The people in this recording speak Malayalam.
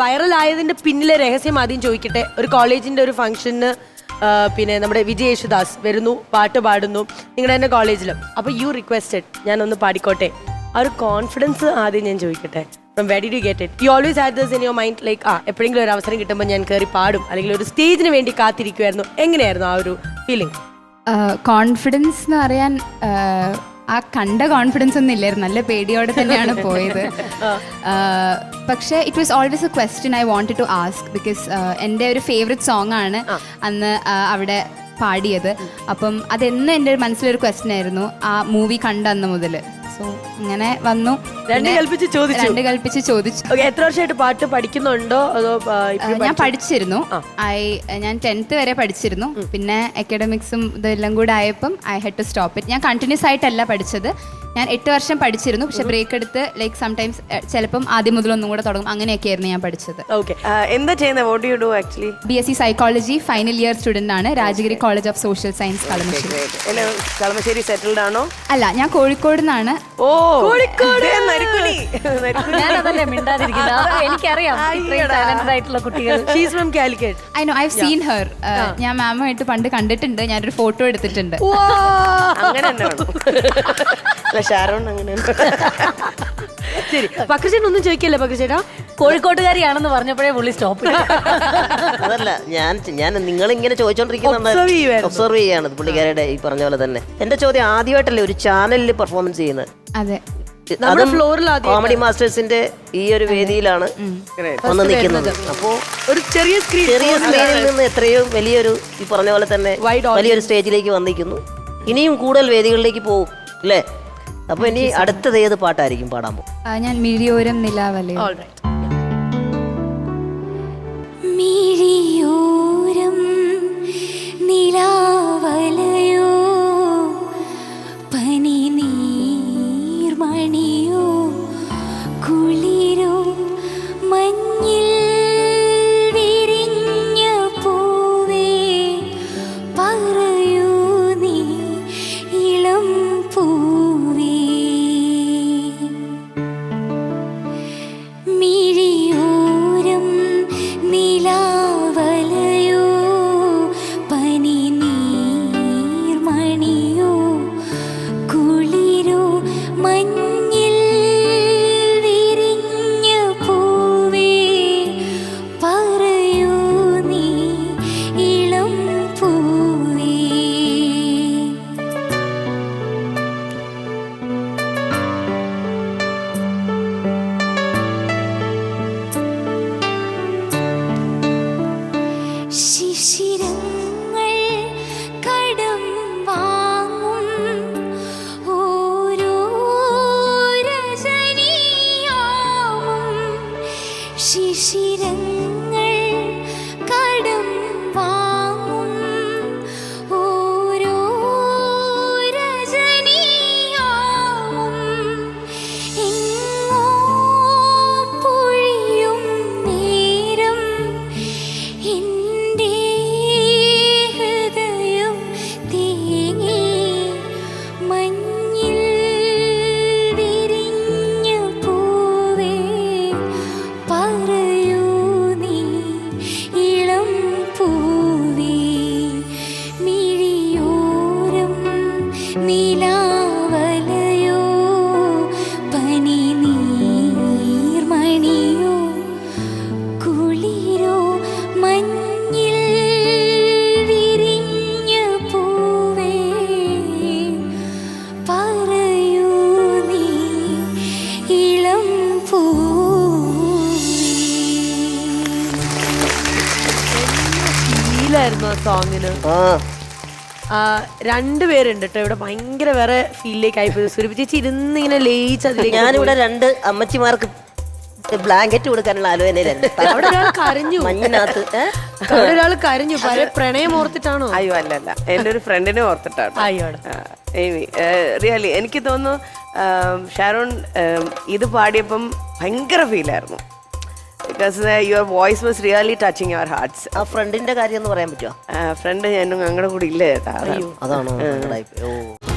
വൈറലായതിന്റെ പിന്നിലെ രഹസ്യം ആദ്യം ചോദിക്കട്ടെ. ഒരു കോളേജിന്റെ ഒരു ഫംഗ്ഷന് പിന്നെ നമ്മുടെ വിജയ് യേശുദാസ് വരുന്നു പാട്ട് പാടുന്നു നിങ്ങളുടെ തന്നെ കോളേജിലും. അപ്പൊ യു റിക്വസ്റ്റഡ് ഞാൻ ഒന്ന് പാടിക്കോട്ടെ. ആ ഒരു കോൺഫിഡൻസ് ആദ്യം ഞാൻ ചോദിക്കട്ടെ. From where do get it you always had this in your mind like ആ എപ്പോഴെങ്കിലും ഒരു അവസരം കിട്ടുമ്പോൾ ഞാൻ കയറി പാടും. അല്ലെങ്കിൽ ഒരു സ്റ്റേജിന് വേണ്ടി കാത്തിരിക്കുമായിരുന്നു എങ്ങനെയായിരുന്നു ആ ഒരു ഫീലിംഗ് കോൺഫിഡൻസ് എന്ന് പറയാൻ ആ, കണ്ട കോൺഫിഡൻസ് ഒന്നും ഇല്ലായിരുന്നു. നല്ല പേടിയോടെ തന്നെയാണ് പോയത്. പക്ഷേ it was always a question I wanted to ask because എന്റെ ഒരു ഫേവററ്റ് സോങ് ആണ് അന്ന് അവിടെ പാടിയത്. അപ്പം അതെന്നും എന്റെ ഒരു മനസ്സിലൊരു ക്വസ്റ്റ്യൻ ആയിരുന്നു. ആ മൂവി കണ്ട അന്ന് മുതൽ സോ അങ്ങനെ വന്നു. രണ്ട് കൽപ്പിച്ച് ചോദിച്ചു. രണ്ട് കൽപ്പിച്ച് ചോദിച്ചു. ഓക്കെ എത്ര വർഷമായിട്ട് പാട്ട് പഠിക്കുന്നുണ്ടോ? അതോ ആ, ആ, ഇപ്പഴും ഞാൻ പഠിച്ചു- പഠിച്ചിരുന്നു. ഐ ഞാൻ ടെൻത്ത് വരെ പഠിച്ചിരുന്നു. പിന്നെ അക്കാഡമിക്സും ഇതെല്ലാം കൂടെ ആയപ്പം I had to stop it ഞാൻ കണ്ടിന്യൂസ് ആയിട്ടല്ല പഠിച്ചത്. ഞാൻ എട്ട് വർഷം പഠിച്ചിരുന്നു. പക്ഷെ ബ്രേക്ക് എടുത്ത് ലൈക്ക് സംടൈംസ് ചിലപ്പം ആദ്യം മുതൽ ഒന്നും കൂടെ തുടങ്ങും. അങ്ങനെയൊക്കെ ആയിരുന്നു ഞാൻ പഠിച്ചത്. ഓക്കെ. ആ, എന്താ ചെയ്യുന്നത് what you do actually B S C psychology final year student ആണ്. Rajagiri college of social science Kalamassery. Kalamassery settled ആണോ? അല്ല ഞാൻ കോഴിക്കോട് നിന്നാണ് ഓ കോഴിക്കോട്. മിണ്ടാതിരിക്കുന്നത്. എനിക്കറിയാം ടാലന്റഡ് ആയിട്ടുള്ള കുട്ടികൾ. She's from Calicut I know I seen her ഞാൻ മാമുമായിട്ട് പണ്ട് കണ്ടിട്ടുണ്ട്. ഞാനൊരു ഫോട്ടോ എടുത്തിട്ടുണ്ട്. അങ്ങനെ ശരി പക്രചേട്ടൻ ഒന്നും ചോദിക്കല്ലേ പക്രചേട്ടാ കോഴിക്കോട്ടുകാരിയാണെന്ന് പറഞ്ഞപ്പോഴേ പുള്ളി സ്റ്റോപ്പ് അതല്ല ഞാൻ ഞാൻ നിങ്ങൾ ഇങ്ങനെ ചോദിച്ചോണ്ടിരിക്കുന്ന ഒബ്സർവ് ചെയ്യാണ് പുള്ളിക്കാരുടെ ഈ പറഞ്ഞ പോലെ തന്നെ. എന്റെ ചോദ്യം ആദ്യമായിട്ടല്ലേ ഒരു ചാനലിൽ പെർഫോമൻസ് ചെയ്യുന്നത്? അതെ. നമ്മുടെ ഫ്ലോറിൽ കോമഡി മാസ്റ്റേഴ്സിന്റെ ഈ ഒരു വേദിയിലാണ് വന്ന് നിൽക്കുന്നത്. അപ്പോ ഒരു ചെറിയ സ്ക്രീൻ ചെറിയ സ്ക്രീനിൽ നിന്ന് എത്രയോ വലിയൊരു ഈ പറഞ്ഞ പോലെ തന്നെ വലിയൊരു സ്റ്റേജിലേക്ക് വന്നിരിക്കുന്നു. ഇനിയും കൂടുതൽ വേദികളിലേക്ക് പോകും അല്ലേ? അപ്പൊ ഇനി അടുത്തത് ഏത് പാട്ടായിരിക്കും പാടാൻ പോകും ഞാൻ മിഴിയോരം നിലാവലയോ? ശിശിരങ്ങൾ കടം നിലാവലയോ പനി നീർമണിയോ കുളിരോ മഞ്ഞിൽ വിരിഞ്ഞ പൂവേ പറയൂ നീ ഇളം പൂവേ. ഫീലായിരുന്നു ആ സോങ്ങിന് ആ. രണ്ടുപേരുണ്ട് കേട്ടോ ഇവിടെ ഭയങ്കര വേറെ ഫീലിലേക്ക് ആയി പോയി. സുരഭി ചേച്ചി ഇരുന്ന് ഇങ്ങനെ ലയിച്ച് അതിലേക്ക് ഞാനിവിടെ രണ്ട് അമ്മച്ചിമാർക്ക് ബ്ലാങ്കറ്റ് കൊടുക്കാനുള്ള ആലോചന കരഞ്ഞു. മഞ്ഞിനകത്ത് അവിടെ ഒരാൾ കരഞ്ഞു. പല പ്രണയം ഓർത്തിട്ടാണോ? അയ്യോ അല്ലല്ല അല്ല. എന്റെ ഒരു ഫ്രണ്ടിനെ ഓർത്തിട്ടാണ്. അയ്യോടെ റിയലി എനിക്ക് തോന്നുന്നു ഷാരോൺ ഇത് പാടിയപ്പം ഭയങ്കര ഫീലായിരുന്നു because your voice was really touching your hearts ആ ഫ്രണ്ടിന്റെ കാര്യം എന്ന് പറയാൻ പറ്റുമോ ഫ്രണ്ട് ഞാനും ഞങ്ങളുടെ കൂടെ ഇല്ല ചേട്ടാ അതാണ്. അഭിപ്രായം? ഓ